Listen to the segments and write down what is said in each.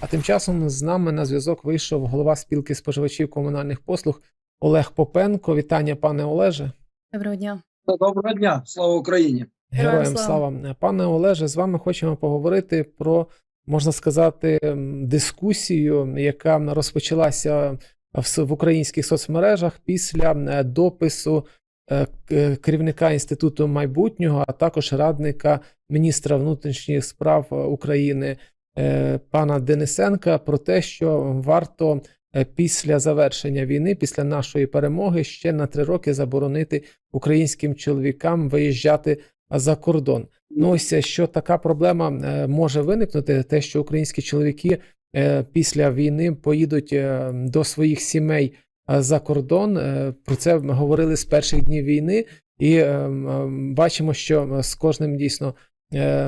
А тим часом з нами на зв'язок вийшов голова спілки споживачів комунальних послуг Олег Попенко. Вітання, пане Олеже. Доброго дня. Доброго дня, слава Україні. Героям Героям слава. Пане Олеже, з вами хочемо поговорити про, можна сказати, дискусію, яка розпочалася в, українських соцмережах після е, допису е, керівника інституту майбутнього, а також радника міністра внутрішніх справ е, України пана Денисенка про те, що варто е, після завершення війни, після нашої перемоги, ще на три роки заборонити українським чоловікам виїжджати за кордон. Ну ось е, що така проблема е, може виникнути, те, що українські чоловіки е, після війни поїдуть е, до своїх сімей е, за кордон. Е, Про це говорили з перших днів війни, і е, бачимо, що з кожним дійсно е,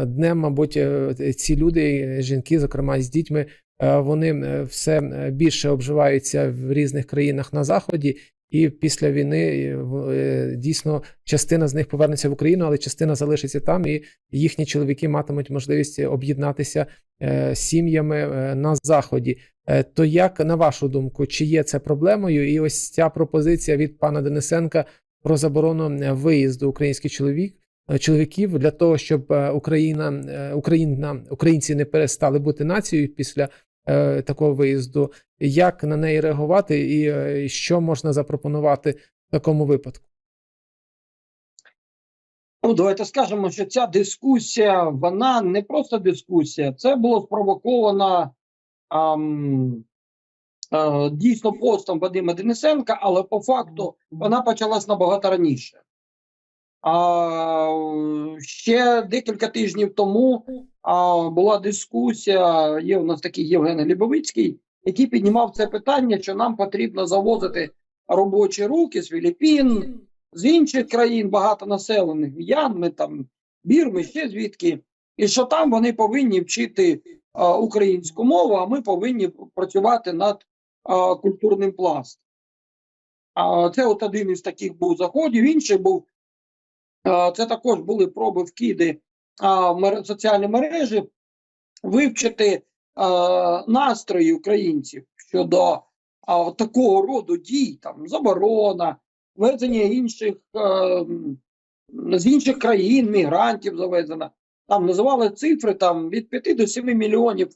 днем, мабуть, е, ці люди, е, жінки, зокрема з дітьми, е, вони е, все е, більше обживаються в різних країнах на заході. І після війни е, е, дійсно частина з них повернеться в Україну, але частина залишиться там, і їхні чоловіки матимуть можливість об'єднатися е, сім'ями е, на заході. Е, То як на вашу думку, чи є це проблемою? І ось ця пропозиція від пана Денисенка про заборону е, виїзду українських чоловік. Е, Чоловіків для того, щоб е, Україна, е, Україна, українці не перестали бути нацією після такого виїзду, як на неї реагувати, і що можна запропонувати в такому випадку? Ну, давайте скажемо, що ця дискусія, вона не просто дискусія, це було спровоковано ам, е, дійсно постом Вадима Денисенка, але по факту вона почалась набагато раніше. А, ще декілька тижнів тому а, була дискусія. Є у нас такий Євген Лібовицький, який піднімав це питання, що нам потрібно завозити робочі руки з Філіппін, з інших країн багатонаселених М'янми, там Бірми, ще звідки, і що там вони повинні вчити а, українську мову, а ми повинні працювати над а, культурним пластом. А, це от один із таких був заходів. Інший був це також були проби вкиди в мер- соціальні мережі вивчити настрої українців щодо такого роду дій, там заборона, ввезення інших е, з інших країн, мігрантів завезено. Там називали цифри там від 5 до 7 мільйонів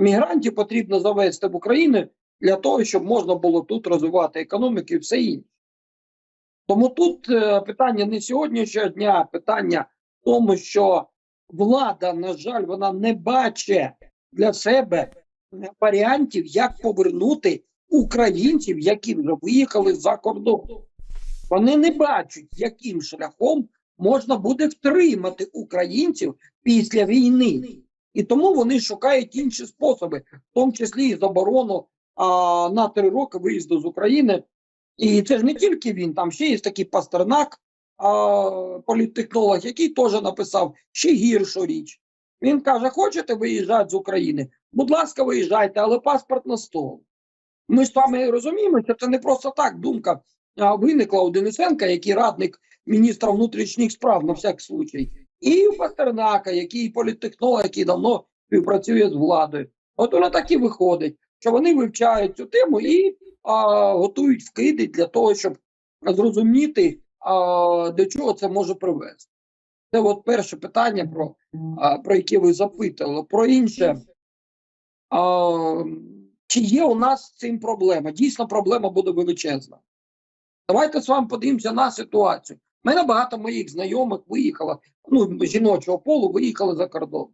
мігрантів потрібно завезти в Україну для того, щоб можна було тут розвивати економіку і все інше. Тому тут е, питання не сьогоднішнього дня, питання в тому, що влада, на жаль, вона не бачить для себе варіантів, як повернути українців, які вже виїхали за кордон. Вони не бачать, яким шляхом можна буде втримати українців після війни. І тому вони шукають інші способи, в тому числі і заборону а, на три роки виїзду з України. І це ж не тільки він, там ще є такий Пастернак, а, політтехнолог, який теж написав ще гіршу річ. Він каже: хочете виїжджати з України? Будь ласка, виїжджайте, але паспорт на стол. Ми ж з вами розуміємо, що це не просто так думка виникла у Денисенка, який радник міністра внутрішніх справ на всяк случай, і у Пастернака, який політтехнолог, який давно співпрацює з владою. От воно так і виходить, що вони вивчають цю тему і а, готують вкиди для того, щоб зрозуміти, а, до чого це може привести. Це от перше питання, про, а, про яке ви запитали. Про інше. А, чи є у нас з цим проблема? Дійсно, проблема буде величезна. Давайте з вами подивимося на ситуацію. У мене багато моїх знайомих виїхало, ну, жіночого полу виїхали за кордон.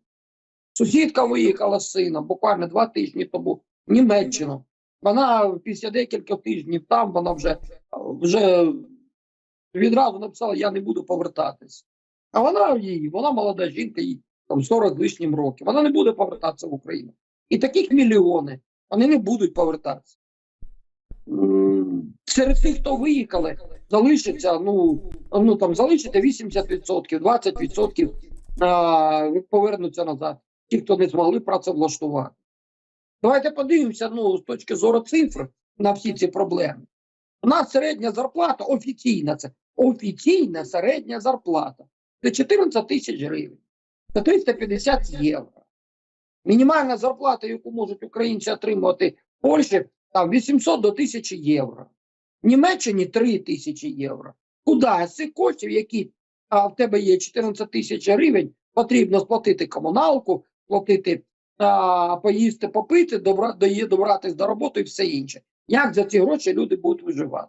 Сусідка виїхала з сином буквально два тижні тому в Німеччину. Вона після декількох тижнів там, вона вже, вже відразу написала: я не буду повертатись. А вона її, вона молода жінка, їй там 40 з лишнім років. Вона не буде повертатися в Україну. І таких мільйони, вони не будуть повертатися. Серед тих, хто виїхали, залишиться, ну, ну там залишиться 80%, 20% а, повернуться назад. Ті, хто не змогли працевлаштувати. Давайте подивимося ну, з точки зору цифр на всі ці проблеми. У нас середня зарплата офіційна, це офіційна середня зарплата. Це 14 тисяч гривень. Це 350 євро. Мінімальна зарплата, яку можуть українці отримувати в Польщі, там 800 до 1000 євро. В Німеччині 3 тисячі євро. Куди з цих коштів, які а, в тебе є 14 тисяч гривень, потрібно сплатити комуналку, платити а, поїсти, попити, добра, дої- добратися до роботи і все інше. Як за ці гроші люди будуть виживати?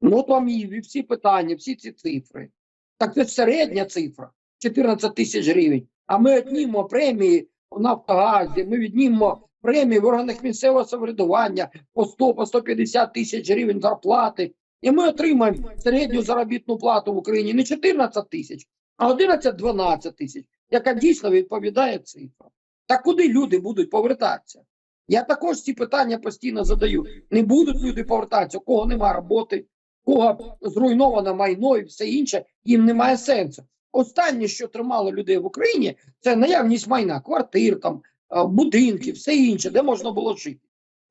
Ну, от вам і всі питання, всі ці цифри. Так це середня цифра 14 тисяч гривень. А ми віднімемо премії в Нафтогазі, ми віднімемо премії в органах місцевого самоврядування по 100 по 150 тисяч гривень зарплати. І ми отримаємо середню заробітну плату в Україні не 14 тисяч, а 11-12 тисяч, яка дійсно відповідає цифрам. Так куди люди будуть повертатися? Я також ці питання постійно задаю. Не будуть люди повертатися, у кого немає роботи, у кого зруйноване майно і все інше, їм немає сенсу. Останнє, що тримало людей в Україні, це наявність майна, квартир, там, будинків, все інше, де можна було жити.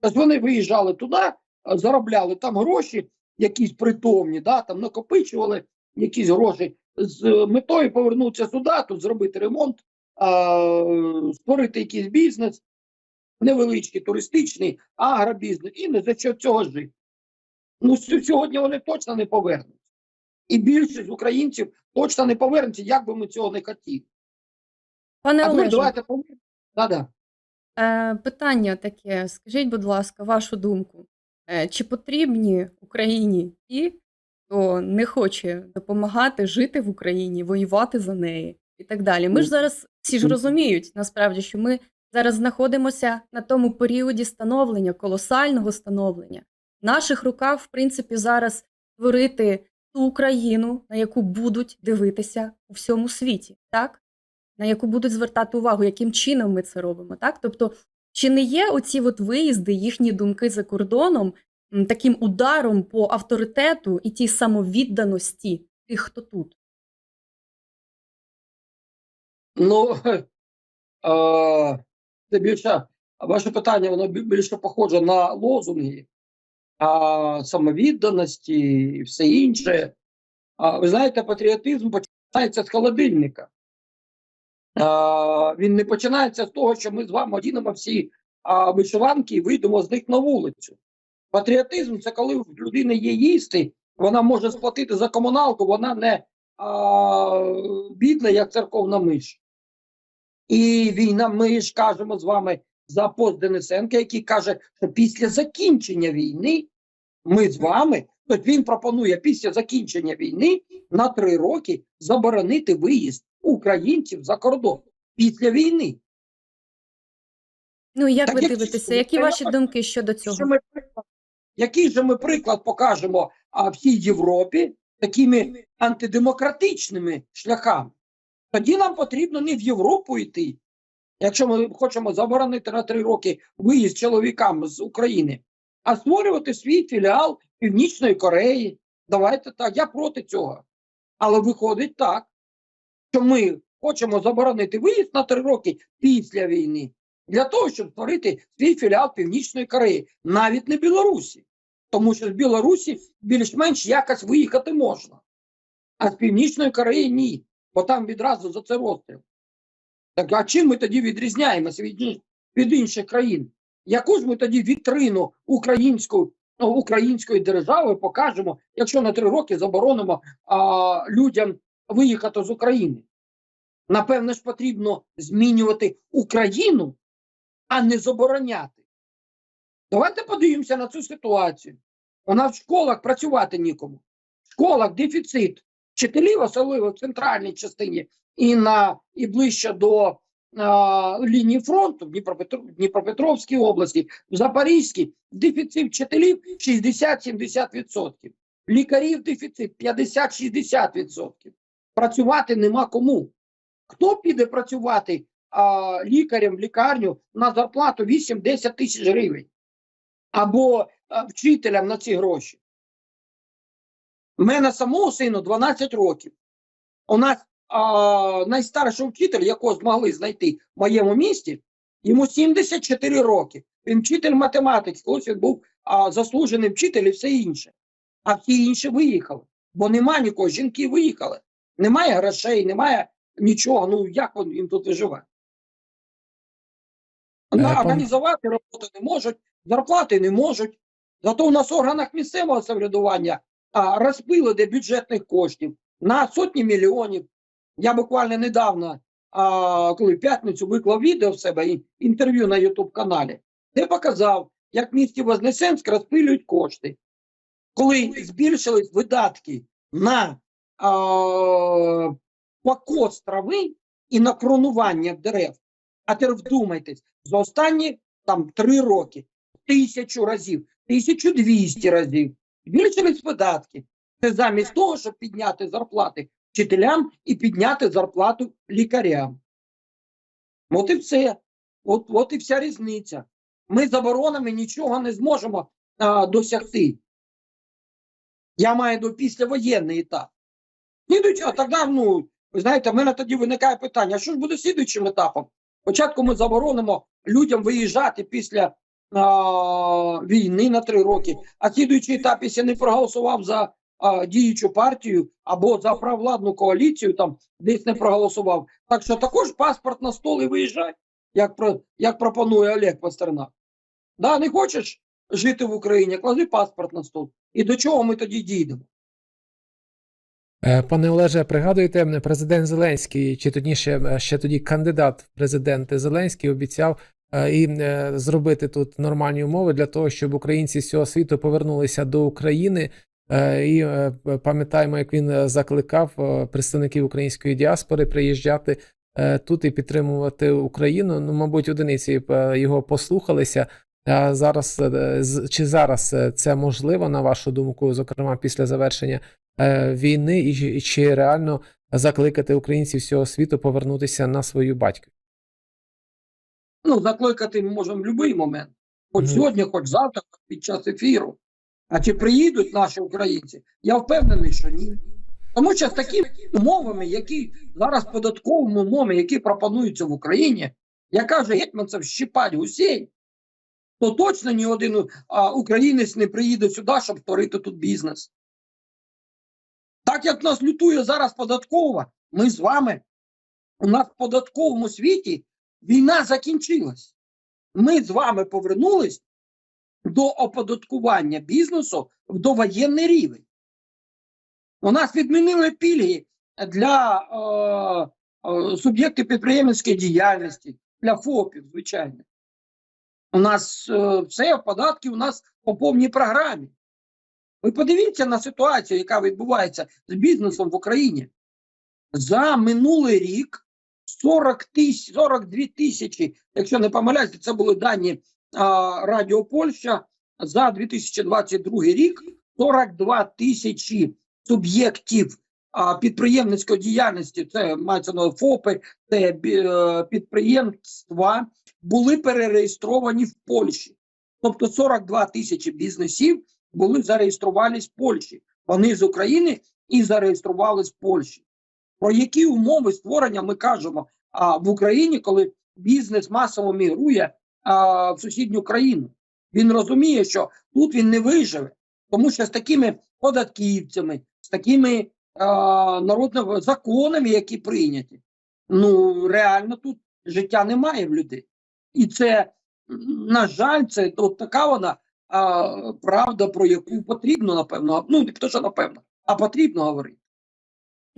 Тобто вони виїжджали туди, заробляли там гроші, якісь притомні, да, там накопичували якісь гроші з метою повернутися сюди, тут зробити ремонт, а, створити якийсь бізнес, невеличкий, туристичний, агробізнес, і не за що цього жити. Ну, сьогодні вони точно не повернуться. І більшість українців точно не повернуться, як би ми цього не хотіли. Пане А Олеже, давайте повернемо. Да-да. е, питання таке. Скажіть, будь ласка, вашу думку. Е, Чи потрібні Україні ті, хто не хоче допомагати жити в Україні, воювати за неї і так далі? Ми ж зараз всі ж розуміють насправді, що ми зараз знаходимося на тому періоді становлення, колосального становлення. В наших руках, в принципі, зараз створити ту Україну, на яку будуть дивитися у всьому світі, так? на яку будуть звертати увагу, яким чином ми це робимо. Так? Тобто, чи не є оці от виїзди, їхні думки за кордоном таким ударом по авторитету і тій самовідданості тих, хто тут? Ну, е, це більше, ваше питання, воно більше похоже на лозунги, а, самовідданості і все інше. А, ви знаєте, патріотизм починається з холодильника. А, він не починається з того, що ми з вами одінемо всі а, вишиванки і вийдемо з них на вулицю. Патріотизм це коли в людини є їсти, вона може сплатити за комуналку, вона не а, бідна, як церковна миш. І війна, ми ж кажемо з вами за пост Денисенка, який каже, що після закінчення війни ми з вами, тобто він пропонує після закінчення війни на три роки заборонити виїзд українців за кордон після війни. Ну, як Так ви як дивитеся? Які ваші думки щодо Що цього? Який же ми приклад покажемо всій Європі такими антидемократичними шляхами? Тоді нам потрібно не в Європу йти. Якщо ми хочемо заборонити на три роки виїзд чоловікам з України, а створювати свій філіал Північної Кореї. Давайте так, я проти цього. Але виходить так, що ми хочемо заборонити виїзд на три роки після війни для того, щоб створити свій філіал Північної Кореї, навіть не Білорусі. Тому що з Білорусі більш-менш якось виїхати можна. А з Північної Кореї ні, бо там відразу за це розстріл. Так а чим ми тоді відрізняємося від, від інших країн? Яку ж ми тоді вітрину українську, ну, української держави покажемо, якщо на три роки заборонимо а, людям виїхати з України? Напевно ж, потрібно змінювати Україну, а не забороняти. Давайте подивимося на цю ситуацію. Вона в школах працювати нікому. В школах дефіцит вчителів, особливо в центральній частині і на і ближче до а, лінії фронту в Дніпропетро, Дніпропетровській області, в Запорізькій дефіцит вчителів 60-70%. Лікарів дефіцит 50-60%. Працювати нема кому. Хто піде працювати а, лікарем в лікарню на зарплату 8-10 тисяч гривень? Або а, вчителям на ці гроші? У мене самого сину 12 років. У нас а, найстарший вчитель, якого змогли знайти в моєму місті, йому 74 роки. Він вчитель математики, колись він був а, заслужений вчитель і все інше. А всі інші виїхали. Бо нема нікого, жінки виїхали. Немає грошей, немає нічого. Ну як він тут виживати? Організувати роботу не можуть, зарплати не можуть. Зато у нас в органах місцевого самоврядування а, розпилили бюджетних коштів на сотні мільйонів. Я буквально недавно, а, коли в п'ятницю виклав відео в себе і інтерв'ю на Ютуб каналі, де показав, як в місті Вознесенськ розпилюють кошти. Коли збільшились видатки на а, покос трави і на кронування дерев. А тепер вдумайтесь, за останні там три роки тисячу разів, 1200 разів збільшились видатки. Це замість того, щоб підняти зарплати вчителям і підняти зарплату лікарям. От і все. От, от і вся різниця. Ми заборонами нічого не зможемо а, досягти. Я маю до післявоєнний етап. Слідуючи, а тоді, ну, знаєте, в мене тоді виникає питання: а що ж буде слідуючим етапом? Спочатку ми заборонимо людям виїжджати після а, війни на три роки, а слідуючий етап, якщо не проголосував за а, діючу партію або за провладну коаліцію, там десь не проголосував. Так що також паспорт на стол і виїжджай, як, про, як пропонує Олег Пастернак. Да, не хочеш жити в Україні, клади паспорт на стол. І до чого ми тоді дійдемо? Е, Пане Олеже, пригадуєте, президент Зеленський, чи точніше, е, ще тоді кандидат в президенти Зеленський обіцяв е, і зробити тут нормальні умови для того, щоб українці з цього світу повернулися до України. І пам'ятаємо, як він закликав представників української діаспори приїжджати тут і підтримувати Україну. Ну, мабуть, одиниці його послухалися. А зараз чи зараз це можливо, на вашу думку, зокрема після завершення війни, і, чи- реально закликати українців всього світу повернутися на свою батьківщину? Ну, закликати ми можемо в будь-який момент. Хоч Мгм. сьогодні, хоч завтра, під час ефіру. А чи приїдуть наші українці? Я впевнений, що ні. Тому що з такими умовами, які зараз податковими умовами, які пропонуються в Україні, як каже Гетьманцев щипать гусей, то точно ні один а, українець не приїде сюди, щоб створити тут бізнес. Так як нас лютує зараз податкова, ми з вами у нас в податковому світі війна закінчилась. Ми з вами повернулись до оподаткування бізнесу в довоєнний рівень. У нас відмінили пільги для е, е, суб'єктів підприємницької діяльності, для ФОПів, звичайно. У нас е, все податки у нас по повній програмі. Ви подивіться на ситуацію, яка відбувається з бізнесом в Україні. За минулий рік 40 тисяч, 42 тисячі, якщо не помиляюся, це були дані а, Радіо Польща за 2022 рік 42 тисячі суб'єктів підприємницької діяльності, це мається на ФОПи, це е, підприємства, були перереєстровані в Польщі. Тобто 42 тисячі бізнесів були зареєструвались в Польщі. Вони з України і зареєструвались в Польщі. Про які умови створення ми кажемо а, в Україні, коли бізнес масово мігрує а, в сусідню країну? Він розуміє, що тут він не виживе, тому що з такими податківцями, з такими а, народними законами, які прийняті, ну реально тут життя немає в людей. І це, на жаль, це от така вона а, правда, про яку потрібно, напевно, ну не то, що напевно, а потрібно говорити.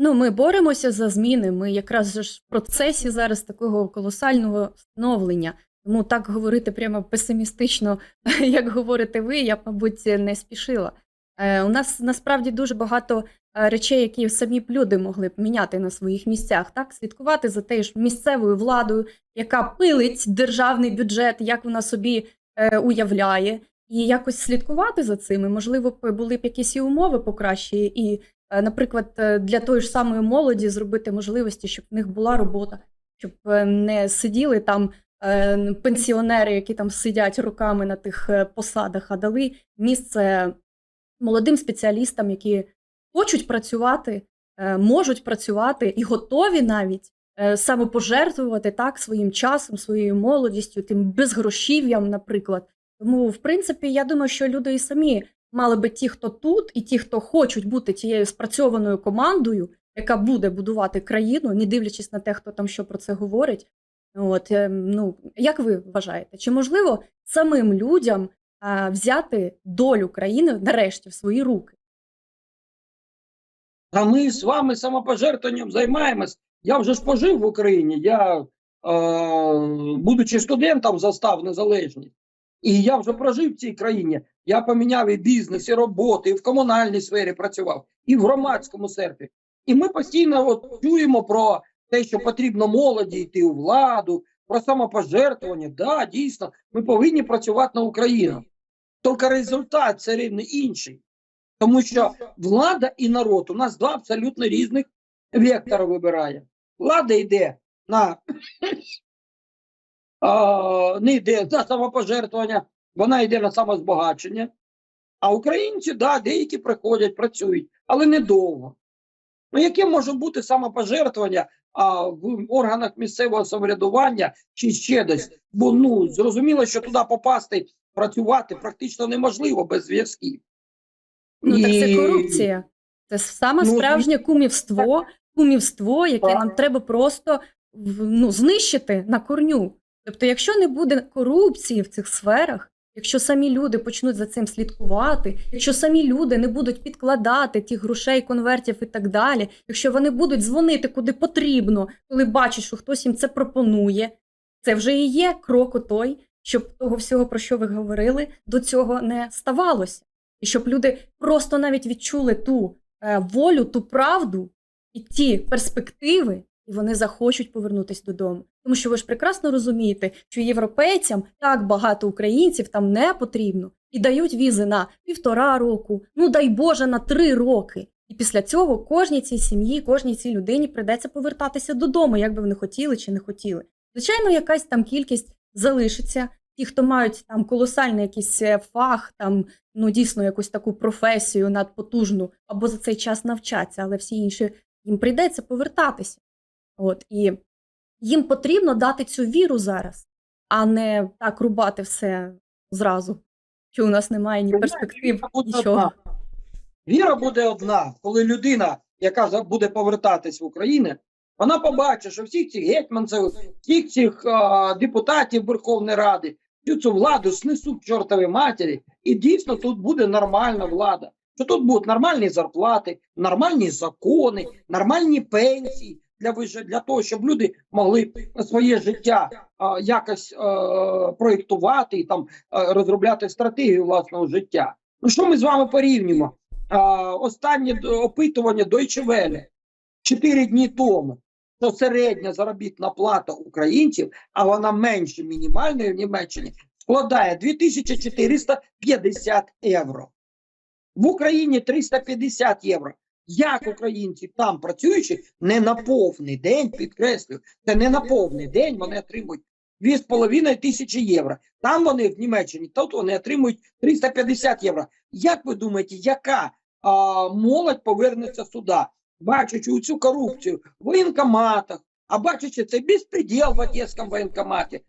Ну, ми боремося за зміни. Ми якраз ж в процесі зараз такого колосального становлення. Тому так говорити прямо песимістично, як говорите ви, я б, мабуть, не спішила. Е, у нас насправді дуже багато е, речей, які самі б люди могли б міняти на своїх місцях, так слідкувати за теж місцевою владою, яка пилить державний бюджет, як вона собі е, уявляє, і якось слідкувати за цим. І, можливо, були б якісь і умови покращі, і Е, Наприклад, е, для тої ж самої молоді зробити можливості, щоб в них була робота, щоб е, не сиділи там пенсіонери, які там сидять роками на тих посадах, а дали місце молодим спеціалістам, які хочуть працювати, можуть працювати і готові навіть самопожертвувати так своїм часом, своєю молодістю, тим безгрошів'ям, наприклад. Тому, в принципі, я думаю, що люди і самі мали би ті, хто тут, і ті, хто хочуть бути тією спрацьованою командою, яка буде будувати країну, не дивлячись на те, хто там що про це говорить, От, е, ну, як ви вважаєте, чи можливо самим людям а, взяти долю країни нарешті в свої руки? А ми з вами самопожертвуванням займаємось. Я вже ж пожив в Україні. Я, е, будучи студентом, застав незалежність. І я вже прожив в цій країні. Я поміняв і бізнес, і роботи, і в комунальній сфері працював, і в громадському серві. І ми постійно от чуємо про те, що потрібно молоді йти у владу, про самопожертвування. Да, дійсно, ми повинні працювати на Україну. Тільки результат все рівно інший. Тому що влада і народ у нас два абсолютно різних вектора вибирає. Влада йде на а, не йде на самопожертвування, вона йде на самозбагачення. А українці, да, деякі приходять, працюють, але недовго. Ну, яке може бути самопожертвування а, в органах місцевого самоврядування чи ще десь? Бо ну зрозуміло, що туди попасти, працювати практично неможливо без зв'язків. Ну так це корупція. Це саме Ну, справжнє кумівство, кумівство, яке Так. нам треба просто ну, знищити на корню. Тобто, якщо не буде корупції в цих сферах, якщо самі люди почнуть за цим слідкувати, якщо самі люди не будуть підкладати тих грошей, конвертів і так далі, якщо вони будуть дзвонити куди потрібно, коли бачать, що хтось їм це пропонує, це вже і є крок той, щоб того всього, про що ви говорили, до цього не ставалося. І щоб люди просто навіть відчули ту е, волю, ту правду і ті перспективи, і вони захочуть повернутися додому. Тому що ви ж прекрасно розумієте, що європейцям так багато українців там не потрібно і дають візи на півтора року, ну дай Боже, на три роки. І після цього кожній цій сім'ї, кожній цій людині прийдеться повертатися додому, як би вони хотіли чи не хотіли. Звичайно, якась там кількість залишиться. Ті, хто мають там колосальний якийсь е, фах, там ну дійсно якусь таку професію надпотужну, або за цей час навчаться, але всі інші їм прийдеться повертатися. От і їм потрібно дати цю віру зараз, а не так рубати все зразу, що у нас немає ні перспектив, нічого. одна. Віра буде одна, коли людина, яка буде повертатись в Україну, вона побачить, що всіх цих гетьманців, всіх цих а, депутатів Верховної Ради, всю цю владу снесуть к чортовій матері, і дійсно тут буде нормальна влада. Що тут будуть нормальні зарплати, нормальні закони, нормальні пенсії для виж- для того, щоб люди могли своє життя а, якось а, проєктувати і там а, розробляти стратегію власного життя. Ну що ми з вами порівнюємо? А, останнє опитування Deutsche Welle 4 дні тому, що середня заробітна плата українців, а вона менше мінімальної в Німеччині, складає 2450 євро. В Україні 350 євро. Як українці там працюючи не на повний день, підкреслюю, це не на повний день вони отримують 2,5 тисячі євро. Там вони в Німеччині, тут вони отримують 350 євро. Як ви думаєте, яка а, молодь повернеться сюди, бачачи цю корупцію в воєнкоматах, а бачачи цей безпреділ в Одеському воєнкоматі,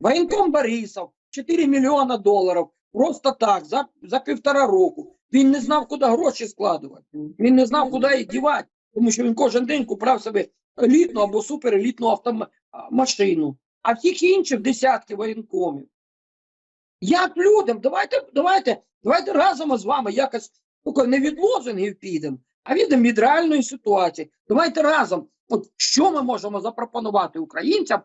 воєнком Борисов, 4 мільйона доларів, просто так, за, за півтора року. Він не знав, куди гроші складувати. Він не знав, куди їх дівати, тому що він кожен день купляв собі елітну або суперелітну автомашину, а всіх інших десятки воєнкомів. Як людям, давайте, давайте, давайте разом з вами якось не від лозунгів підемо, а відемо від реальної ситуації. Давайте разом, от що ми можемо запропонувати українцям, е,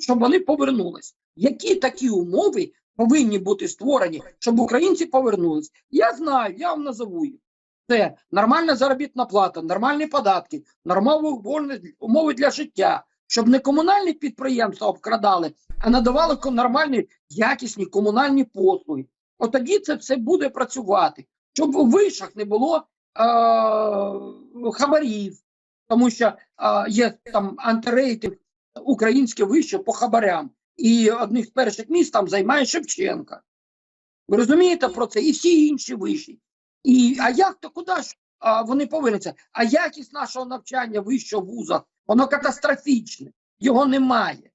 щоб вони повернулись. Які такі умови повинні бути створені, щоб українці повернулись? Я знаю, я вам назову їх. Це нормальна заробітна плата, нормальні податки, нормальні умови для життя, щоб не комунальні підприємства обкрадали, а надавали нормальні, якісні комунальні послуги. От тоді це все буде працювати, щоб у вишах не було е- хабарів, тому що е- є там антирейтинг українське вище по хабарям. І одних з перших міст там займає Шевченка. Ви розумієте про це? І всі інші вищі. І, а як то куди ж а, вони повернуться? А якість нашого навчання вищого в вузах, воно катастрофічне, його немає.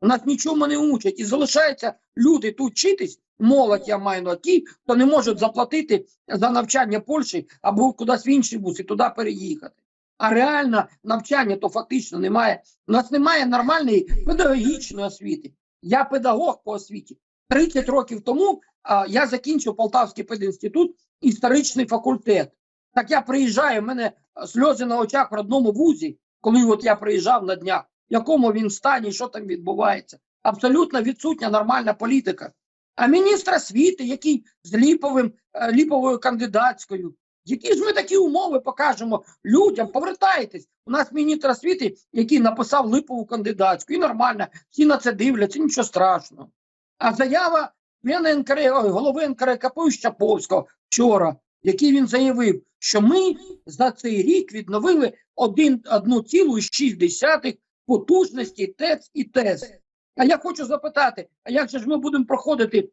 У нас нічому не учать. І залишаються люди тут вчитись, молодь я маю на ті, хто не можуть заплатити за навчання Польщі або кудись в інший вуз і туди переїхати. А реально навчання то фактично немає. У нас немає нормальної педагогічної освіти. Я педагог по освіті. 30 років тому а, я закінчив Полтавський пединститут, історичний факультет. Так я приїжджаю, в мене сльози на очах в родному вузі, коли от я приїжджав на днях, в якому він стані, що там відбувається. Абсолютно відсутня нормальна політика. А міністр освіти, який з ліповим, е, ліповою кандидатською. Які ж ми такі умови покажемо людям? Повертайтесь. У нас міністр освіти, який написав липову кандидатську, і нормально, всі на це дивляться, нічого страшного. А заява НКР, голови НКРКП Щаповського вчора, який він заявив, що ми за цей рік відновили один- 1,6 потужності ТЕЦ і ТЕС. А я хочу запитати: а як же ж ми будемо проходити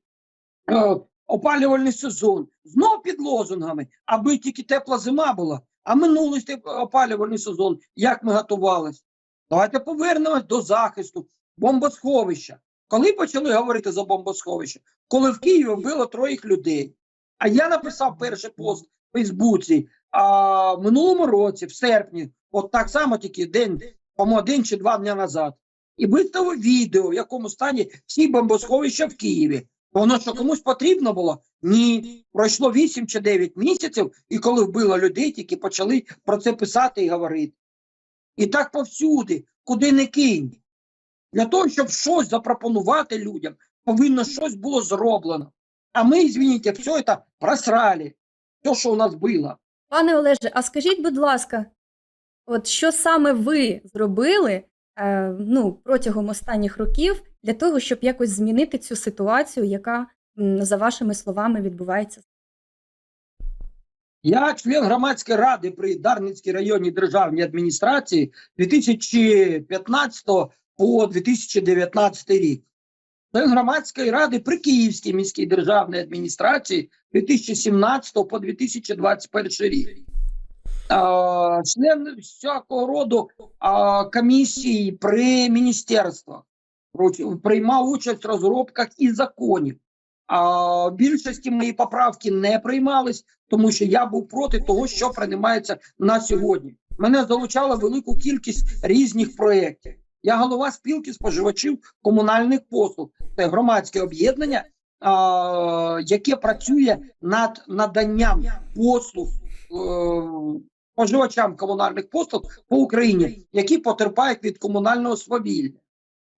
е, опалювальний сезон? Знов під лозунгами, аби тільки тепла зима була. А минулий опалювальний сезон, як ми готувалися? Давайте повернемось до захисту бомбосховища. Коли почали говорити за бомбосховище? Коли в Києві вбило троїх людей. А я написав перший пост в Фейсбуці а, в минулому році, в серпні, от так само тільки день, по-моєму, один чи два дня назад. І виставив відео, в якому стані всі бомбосховища в Києві. Воно що комусь потрібно було? Ні. Пройшло 8 чи 9 місяців, і коли вбило людей, тільки почали про це писати і говорити. І так повсюди, куди не кинь. Для того, щоб щось запропонувати людям, повинно щось було зроблено. А ми, извините, все це просрали. Все, що у нас було. Пане Олеже, а скажіть, будь ласка, от що саме ви зробили ну, протягом останніх років для того, щоб якось змінити цю ситуацію, яка, за вашими словами, відбувається? Я член громадської ради при Дарницькій районній державній адміністрації 2015 по 2019 рік. Член громадської ради при Київській міській державній адміністрації 2017 по 2021 рік. Член всякого роду а, комісій при міністерствах. Приймав участь в розробках і законів. А більшості мої поправки не приймались, тому що я був проти того, що приймається на сьогодні. Мене залучала велику кількість різних проєктів. Я голова спілки споживачів комунальних послуг. Це громадське об'єднання, яке працює над наданням послуг е, споживачам комунальних послуг по Україні, які потерпають від комунального свавілля.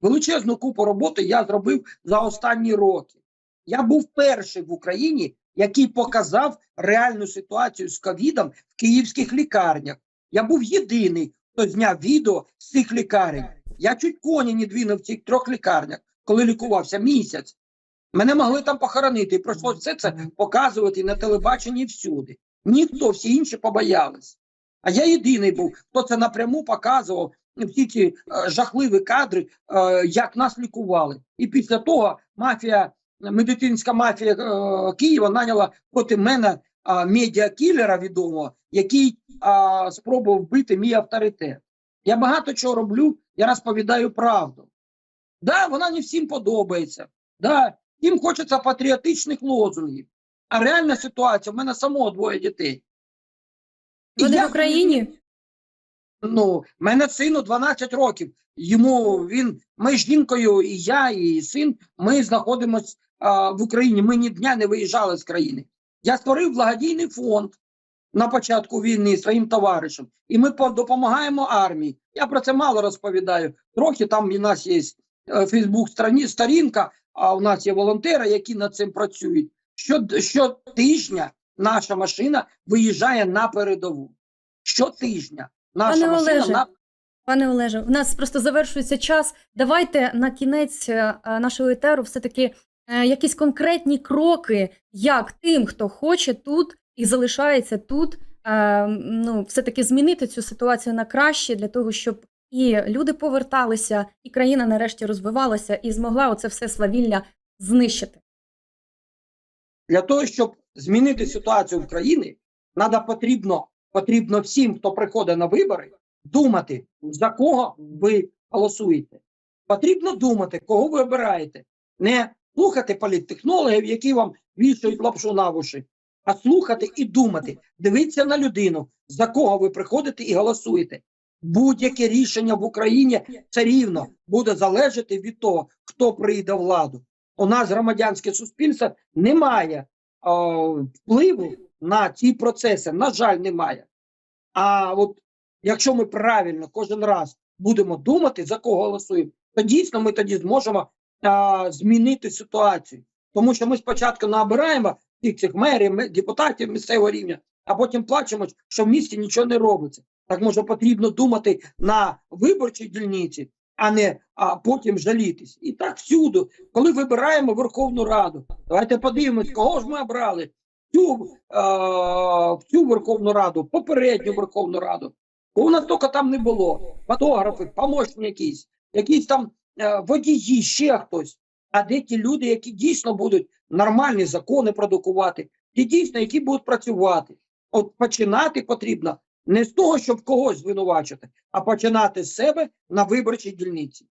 Величезну купу роботи я зробив за останні роки. Я був перший в Україні, який показав реальну ситуацію з ковідом в київських лікарнях. Я був єдиний, хто зняв відео з цих лікарень. Я чуть коні не двинув в цих трьох лікарнях, коли лікувався місяць. Мене могли там похоронити, і пройшлося все це показувати на телебаченні всюди. Ніхто, всі інші побоялись. А я єдиний був, хто це напряму показував всі ці е, жахливі кадри, е, як нас лікували. І після того мафія, медицинська мафія е, Києва наняла проти мене медіакілера відомого, який спробував вбити мій авторитет. Я багато чого роблю, я розповідаю правду. Да, вона не всім подобається. Да, їм хочеться патріотичних лозунгів. А реальна ситуація, в мене самого двоє дітей. Вони я- в Україні? Ну, мене сину 12 років. Йому він, ми з жінкою, і я, і син, ми знаходимося в Україні. Ми ні дня не виїжджали з країни. Я створив благодійний фонд на початку війни своїм товаришем, і ми допомагаємо армії. Я про це мало розповідаю. Трохи там у нас є Фейсбук сторінка, а у нас є волонтери, які над цим працюють. Що, щотижня наша машина виїжджає на передову. Щотижня. Наша Пане машина Олеже, на Пане Олеже, у нас просто завершується час. Давайте на кінець е, нашого етеру все-таки е, якісь конкретні кроки, як тим, хто хоче тут і залишається тут, е, ну, все-таки змінити цю ситуацію на краще для того, щоб і люди поверталися, і країна нарешті розвивалася і змогла оце все свавілля знищити. Для того, щоб змінити ситуацію в країні, надо потрібно, потрібно всім, хто приходить на вибори, думати, за кого ви голосуєте. Потрібно думати, кого ви обираєте. Не слухати політтехнологів, які вам вішають лапшу на вуші, а слухати і думати. Дивіться на людину, за кого ви приходите і голосуєте. Будь-яке рішення в Україні це рівно буде залежати від того, хто прийде владу. У нас громадянське суспільство не має е, впливу на ці процеси. На жаль, немає. А от якщо ми правильно кожен раз будемо думати, за кого голосуємо, то дійсно ми тоді зможемо а, змінити ситуацію. Тому що ми спочатку набираємо всіх цих мерів, депутатів місцевого рівня, а потім плачемо, що в місті нічого не робиться. Так може потрібно думати на виборчій дільниці, а не а потім жалітись. І так всюди, коли вибираємо Верховну Раду, давайте подивимось, кого ж ми обрали. Цю, е, в цю Верховну Раду, попередню Верховну Раду. Бо у нас тільки там не було. Фотографи, помощні якісь, якісь там е, водії, ще хтось. А де ті люди, які дійсно будуть нормальні закони продукувати, ті дійсно, які будуть працювати. От починати потрібно не з того, щоб когось звинувачити, а починати з себе на виборчій дільниці.